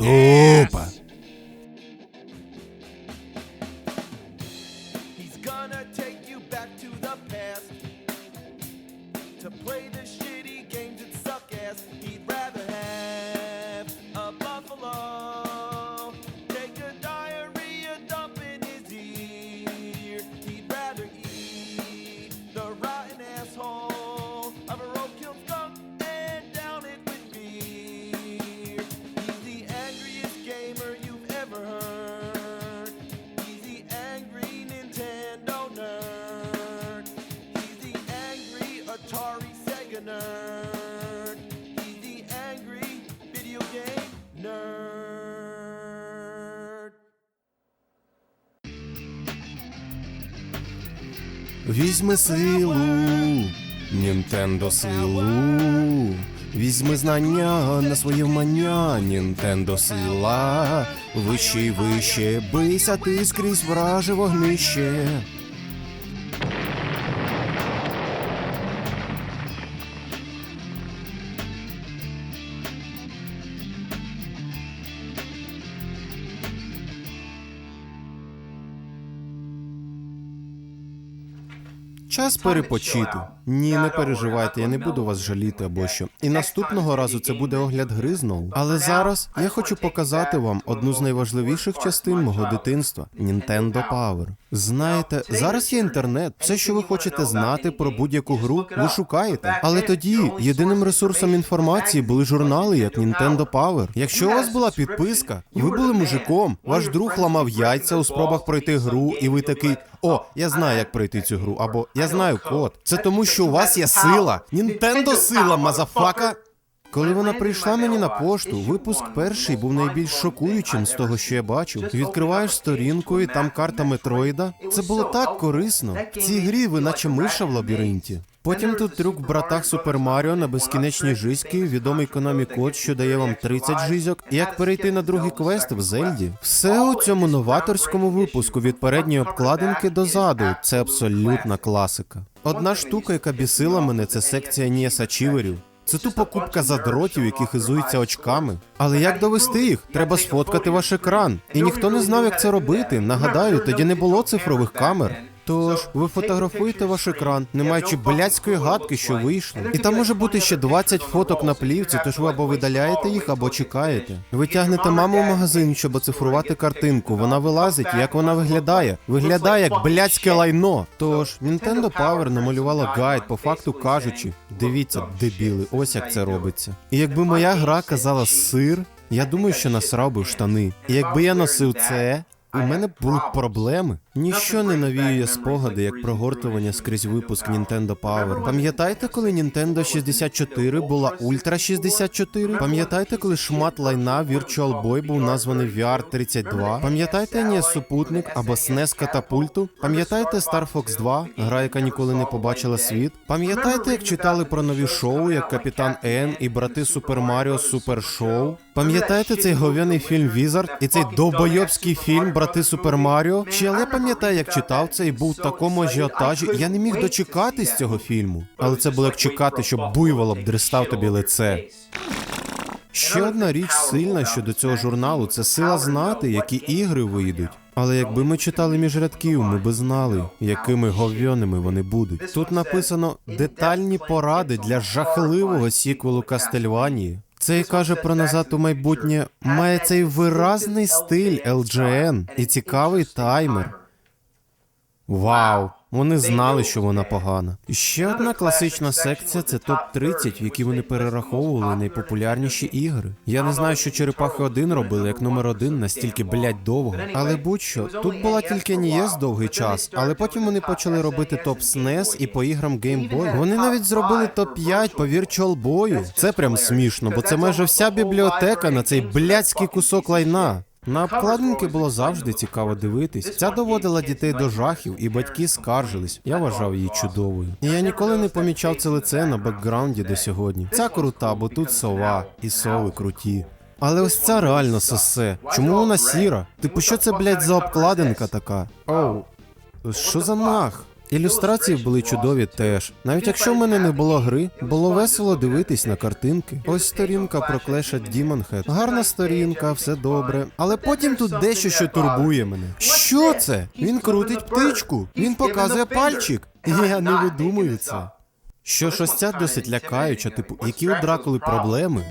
Dupa. Nerd. He's the angry video game nerd. Візьми силу, Нінтендо силу. Візьми знання на своє вмання, Нінтендо сила. Вище й вище, бийся ти скрізь враже вогнище. Час перепочити. Ні, не переживайте, я не буду вас жаліти або що. І наступного разу це буде огляд гри знову. Але зараз я хочу показати вам одну з найважливіших частин мого дитинства Nintendo Power. Знаєте, зараз є інтернет. Все, що ви хочете знати про будь-яку гру, ви шукаєте. Але тоді єдиним ресурсом інформації були журнали, як Nintendo Power. Якщо у вас була підписка, ви були мужиком, ваш друг ламав яйця у спробах пройти гру, і ви такий: О, я знаю, як пройти цю гру, або я знаю код. Це тому, що у вас є сила. Нінтендо сила, мазафака. Коли вона прийшла мені на пошту, випуск перший був найбільш шокуючим з того, що я бачив. Відкриваєш сторінку, і там карта Метроїда. Це було так корисно. В цій грі ви наче миша в лабіринті. Потім тут трюк в братах Супер Маріо на безкінечні жизки, відомий Konami код, що дає вам 30 жизок, і як перейти на другий квест в Зельді. Все у цьому новаторському випуску від передньої обкладинки до заду. Це абсолютна класика. Одна штука, яка бісила мене, це секція Нієса Чіверів. Це тупо купка задротів, які хизуються очками. Але як довести їх? Треба сфоткати ваш екран. І ніхто не знав, як це робити. Нагадаю, тоді не було цифрових камер. Тож ви фотографуєте ваш екран, не маючи блядської гадки, що вийшло. І там може бути ще 20 фоток на плівці, тож ви або видаляєте їх, або чекаєте. Ви тягнете маму в магазин, щоб оцифрувати картинку. Вона вилазить, як вона виглядає. Виглядає як блядське лайно. Тож Nintendo Power намалювала гайд, по факту кажучи, дивіться, дебіли, ось як це робиться. І якби моя гра казала сир, я думаю, що насрав би в штани. І якби я носив це. У мене були проблеми. Ніщо не навіює спогади, як прогортування скрізь випуск Nintendo Power. Пам'ятаєте, коли Nintendo 64 була Ultra 64? Пам'ятаєте, коли шмат лайна Virtual Boy був названий VR 32? Пам'ятаєте NES супутник або SNES катапульту? Пам'ятаєте Star Fox 2, гра, яка ніколи не побачила світ? Пам'ятаєте, як читали про нові шоу, як Капітан Н і брати Супер Маріо Супер Шоу? Пам'ятаєте цей гов'яний фільм Візард і цей довбойобський фільм Брати Супер Маріо? Чи але пам'ятаю, як читав це і був в такому ажіотажі. Я не міг дочекатись цього фільму. Але це було як чекати, щоб буйвол обдристав тобі лице. Ще одна річ сильна щодо цього журналу це сила знати, які ігри вийдуть. Але якби ми читали між рядків, ми би знали, якими гов'яними вони будуть. Тут написано детальні поради для жахливого сіквелу Кастельванії. Це й каже про назад у майбутнє має цей виразний стиль LGN і цікавий таймер. Вау! Вони знали, що вона погана. Ще одна класична секція це топ 30 в які вони перераховували найпопулярніші ігри. Я не знаю, що черепахи 1 робили як номер один настільки блядь, довго. Але будь-що тут була тільки Нієс довгий час, але потім вони почали робити топ SNES і по іграм Game. Вони навіть зробили топ 5 по Virtual Boy. Це прям смішно, бо це майже вся бібліотека на цей блядський кусок лайна. На обкладинки було завжди цікаво дивитись. Ця доводила дітей до жахів, і батьки скаржились. Я вважав її чудовою. І я ніколи не помічав це лице на бекграунді до сьогодні. Ця крута, бо тут сова, і сови круті. Але ось ця реально сосе. Чому вона сіра? Типу, що це, блядь, за обкладинка така? Оу, що за нах? Ілюстрації були чудові теж. Навіть якщо в мене не було гри, було весело дивитись на картинки. Ось сторінка про at Demon Гарна сторінка, все добре. Але потім тут дещо, що турбує мене. Що це? Він крутить птичку. Він показує пальчик. Я не видумую це. Що ж ось ця досить лякаюча, типу, які у Дракули проблеми?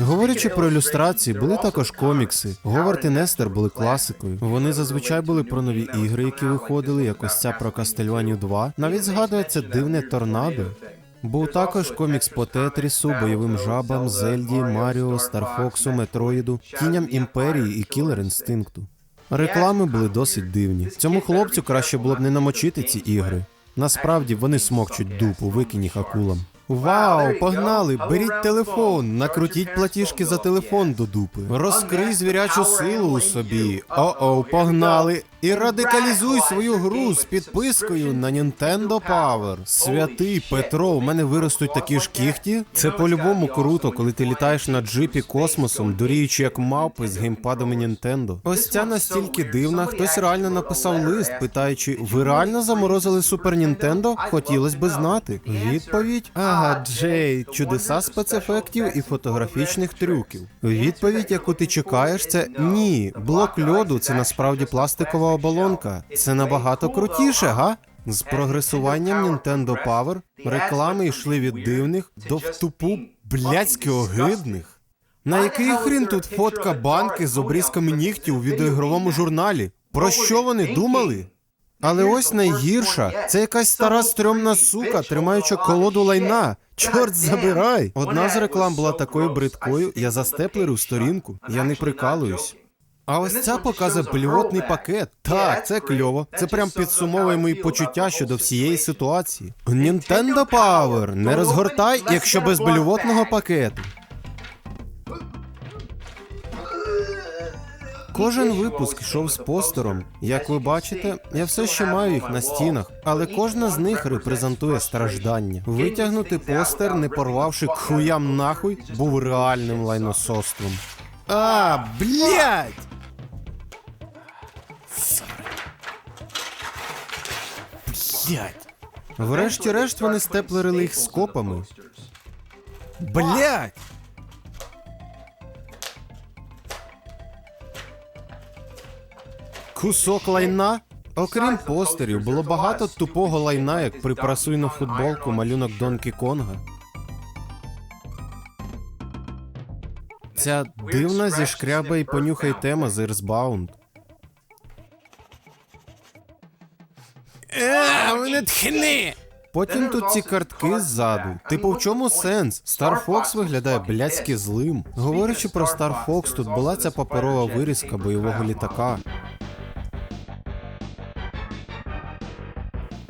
Говорячи про ілюстрації, були також комікси. Говард і Нестер були класикою. Вони зазвичай були про нові ігри, які виходили, як ось ця про Кастельванію 2. Навіть згадується дивне торнадо. Був також комікс по Тетрісу, бойовим жабам, Зельді, Маріо, Старфоксу, Метроїду, Тіням Імперії і Кілер Інстинкту. Реклами були досить дивні. Цьому хлопцю краще було б не намочити ці ігри. Насправді вони смокчуть дупу, викинь їх акулам. Вау, погнали! Беріть телефон, накрутіть платіжки за телефон до дупи. Розкрий звірячу силу у собі. О-о, погнали! І радикалізуй свою гру з підпискою на Nintendo Power. Святий Петро, у мене виростуть такі ж кіхті. Це по-любому круто, коли ти літаєш на джипі космосом, дуріючи як мавпи з геймпадами Nintendo. Ось ця настільки дивна. Хтось реально написав лист, питаючи: ви реально заморозили Супер Нінтендо? Хотілось би знати. Відповідь: Ага, Джей, чудеса спецефектів і фотографічних трюків. Відповідь, яку ти чекаєш, це ні. Блок льоду це насправді пластикова оболонка. Це набагато крутіше, га? З прогресуванням Nintendo Power реклами йшли від дивних до втупу блядськи огидних. На який хрін тут фотка банки з обрізками нігтів у відеоігровому журналі? Про що вони думали? Але ось найгірша це якась стара стрьомна сука, тримаючи колоду лайна. Чорт забирай! Одна з реклам була такою бридкою, я застеплерив сторінку. Я не прикалуюсь. А ось ця показує блювотний пакет. Так, це кльово. Це прям підсумовує мої почуття щодо всієї ситуації. Nintendo Power! Не розгортай, якщо без блювотного пакету. Кожен випуск йшов з постером. Як ви бачите, я все ще маю їх на стінах, але кожна з них репрезентує страждання. Витягнути постер, не порвавши к хуям нахуй, був реальним лайносоством. А, блядь! Блядь! Врешті-решт вони степлерили їх скопами. Блядь! Кусок лайна? Окрім постерів, було багато тупого лайна, як припрасуй на футболку малюнок Донкі Конга. Ця дивна зішкряба і понюхай тема з Earthbound. Мене! Потім тут ці картки ззаду. Типу, в чому сенс? Star Fox виглядає блядськи злим. Говорячи про Star Fox, тут була ця паперова вирізка бойового літака.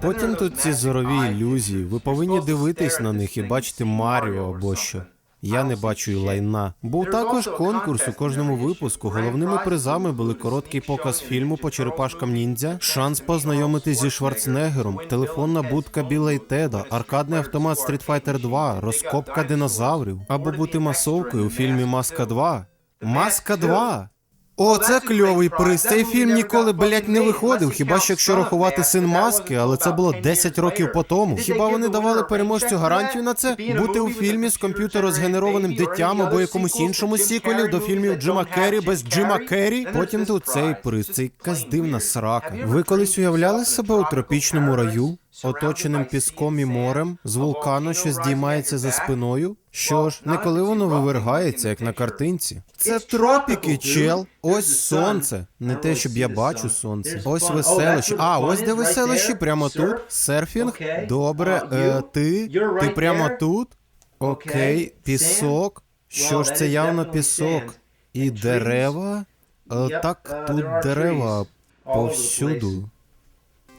Потім тут ці зорові ілюзії. Ви повинні дивитись на них і бачити Маріо або що. Я не бачу лайна. Був також конкурс у кожному випуску. Головними призами були короткий показ фільму по черепашкам ніндзя, шанс познайомитись зі Шварценеггером, телефонна будка Біла і Теда, аркадний автомат Street Fighter 2, розкопка динозаврів або бути масовкою у фільмі Маска 2. Маска 2! О, це кльовий приз. Цей фільм ніколи, блять, не виходив. Хіба що якщо рахувати син маски, але це було 10 років по тому. Хіба вони давали переможцю гарантію на це? Бути у фільмі з комп'ютерозгенерованим дитям або якомусь іншому сіквелі до фільмів Джима Керрі без Джима Керрі? Потім тут цей приз, це якась дивна срака. Ви колись уявляли себе у тропічному раю? Оточеним піском і морем, з вулкану, що здіймається за спиною. Що ж, не коли воно вивергається, як на картинці. Це тропіки, чел. Ось сонце. Не те, щоб я бачу сонце. Ось веселощі. А, ось де веселощі, прямо тут. Серфінг. Добре, е, ти. Ти прямо тут. Окей, пісок. Що ж, це явно пісок. І дерева. Е, так, тут дерева повсюду.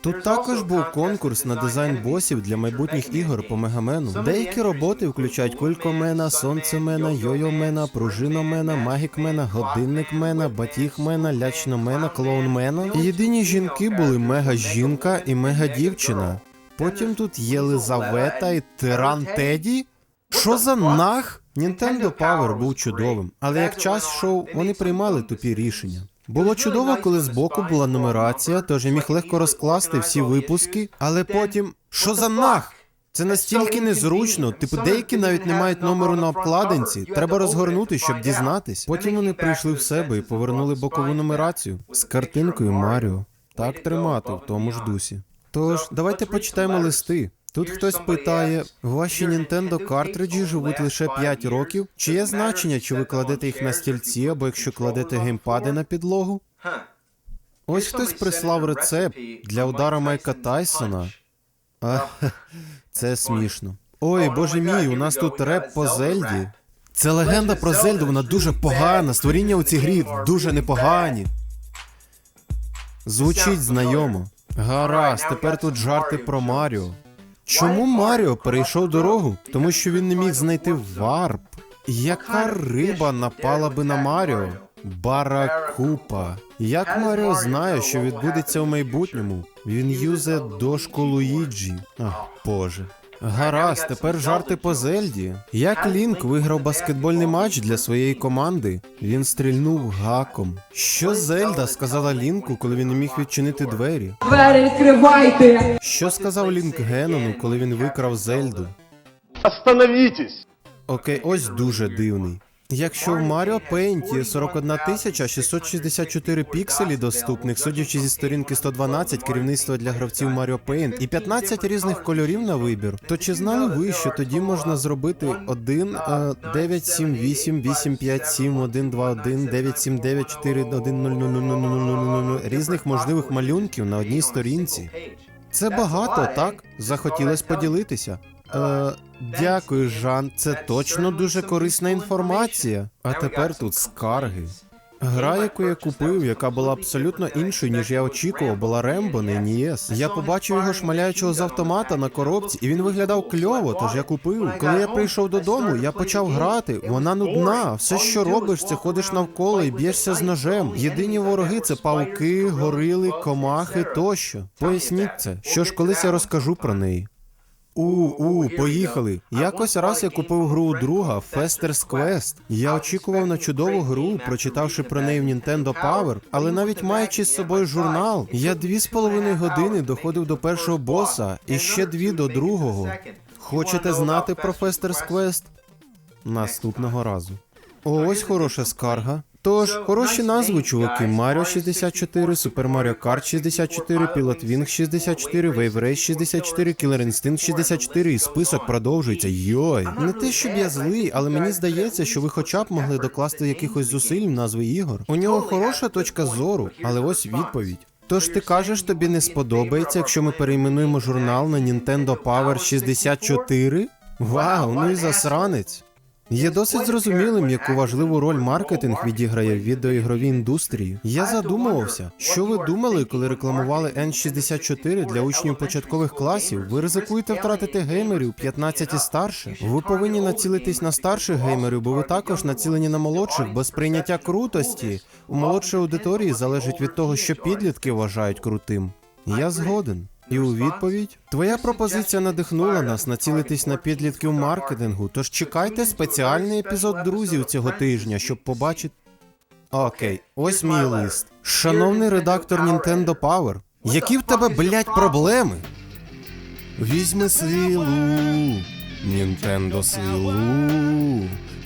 Тут також був конкурс на дизайн босів для майбутніх ігор по мегамену. Деякі роботи включають кулькомена, сонцемена, йойомена, пружиномена, магікмена, годинникмена, батігмена, лячномена, клоунмена. Єдині жінки були мега жінка і мега дівчина. Потім тут Єлизавета і Тиран Теді. Що за нах? Nintendo Power був чудовим, але як час йшов, вони приймали тупі рішення. Було чудово, коли збоку була нумерація, тож я міг легко розкласти всі випуски, але потім. Що за нах? Це настільки незручно. Типу, деякі навіть не мають номеру на обкладинці. Треба розгорнути, щоб дізнатись. Потім вони прийшли в себе і повернули бокову нумерацію з картинкою Маріо. Так тримати в тому ж дусі. Тож, давайте почитаємо листи. Тут хтось питає: ваші Nintendo картриджі живуть лише 5 років? Чи є значення, чи ви кладете їх на стільці, або якщо кладете геймпади на підлогу? Ось хтось прислав рецепт для удара Майка Тайсона. А, це смішно. Ой, боже мій, у нас тут реп по Зельді. Це легенда про Зельду, вона дуже погана. Створіння у цій грі дуже непогані. Звучить знайомо. Гаразд, тепер тут жарти про Маріо. Чому Маріо перейшов дорогу? Тому що він не міг знайти варп. Яка риба напала би на Маріо? Баракупа. Як Маріо знає, що відбудеться в майбутньому? Він юзе дошку Луїджі. Ах, боже. Гаразд, тепер жарти по Зельді. Як Лінк виграв баскетбольний матч для своєї команди, він стрільнув гаком. Що Зельда сказала Лінку, коли він не міг відчинити двері? Двері відкривайте! Що сказав Лінк Генону, коли він викрав Зельду? Остановітесь! Окей, ось дуже дивний. Якщо в Mario Paint є 41 тисяча 664 пікселі доступних, судячи зі сторінки 112 керівництва для гравців Mario Paint і 15 різних кольорів на вибір, то чи знали ви, що тоді можна зробити 1 е, 978 857 121 979 4100000 різних можливих малюнків на одній сторінці? Це багато, так? Захотілось поділитися. Е, дякую, Жан. Це точно дуже корисна інформація. А тепер тут скарги. Гра, яку я купив, яка була абсолютно іншою, ніж я очікував, була Рембо на NES. Я побачив його шмаляючого з автомата на коробці, і він виглядав кльово, тож я купив. Коли я прийшов додому, я почав грати. Вона нудна. Все, що робиш, це ходиш навколо і б'єшся з ножем. Єдині вороги це павуки, горили, комахи тощо. Поясніть це. Що ж, колись я розкажу про неї. У, у, поїхали. Якось раз я купив гру у друга Fester's Quest. Я очікував на чудову гру, прочитавши про неї в Nintendo Power, але навіть маючи з собою журнал, я дві з половиною години доходив до першого боса і ще дві до другого. Хочете знати про Fester's Quest? Наступного разу. Ось хороша скарга. Тож, хороші назви, чуваки. Mario 64, Super Mario Kart 64, Pilot Wing 64, Wave Race 64, Killer Instinct 64 і список продовжується. Йой. Не те, щоб я злий, але мені здається, що ви хоча б могли докласти якихось зусиль в назви ігор. У нього хороша точка зору, але ось відповідь. Тож ти кажеш, тобі не сподобається, якщо ми перейменуємо журнал на Nintendo Power 64? Вау, ну і засранець. Є досить зрозумілим, яку важливу роль маркетинг відіграє в відеоігровій індустрії. Я задумувався, що ви думали, коли рекламували N64 для учнів початкових класів. Ви ризикуєте втратити геймерів 15 і старше. Ви повинні націлитись на старших геймерів, бо ви також націлені на молодших, бо сприйняття крутості у молодшої аудиторії залежить від того, що підлітки вважають крутим. Я згоден. І у відповідь твоя пропозиція надихнула нас націлитись на підлітків маркетингу. Тож чекайте спеціальний епізод друзів цього тижня, щоб побачити. Окей, ось мій лист. Шановний редактор Nintendo Power, які в тебе, блять, проблеми? Візьми силу, Нінтендо силу.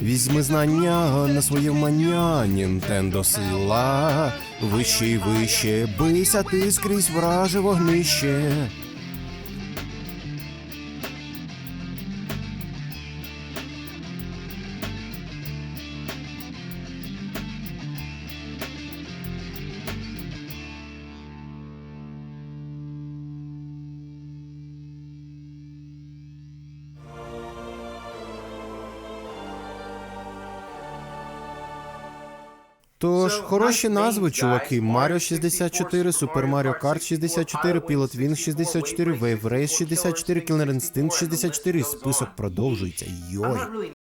Візьми знання на своє вмання, Нінтендо сила. Вище й вище, бийся ти скрізь враже вогнище. Тож, хороші назви, чуваки. Mario 64, Super Mario Kart 64, Pilot Wing 64, Wave Race 64, Killer Instinct 64, і список продовжується. Йой.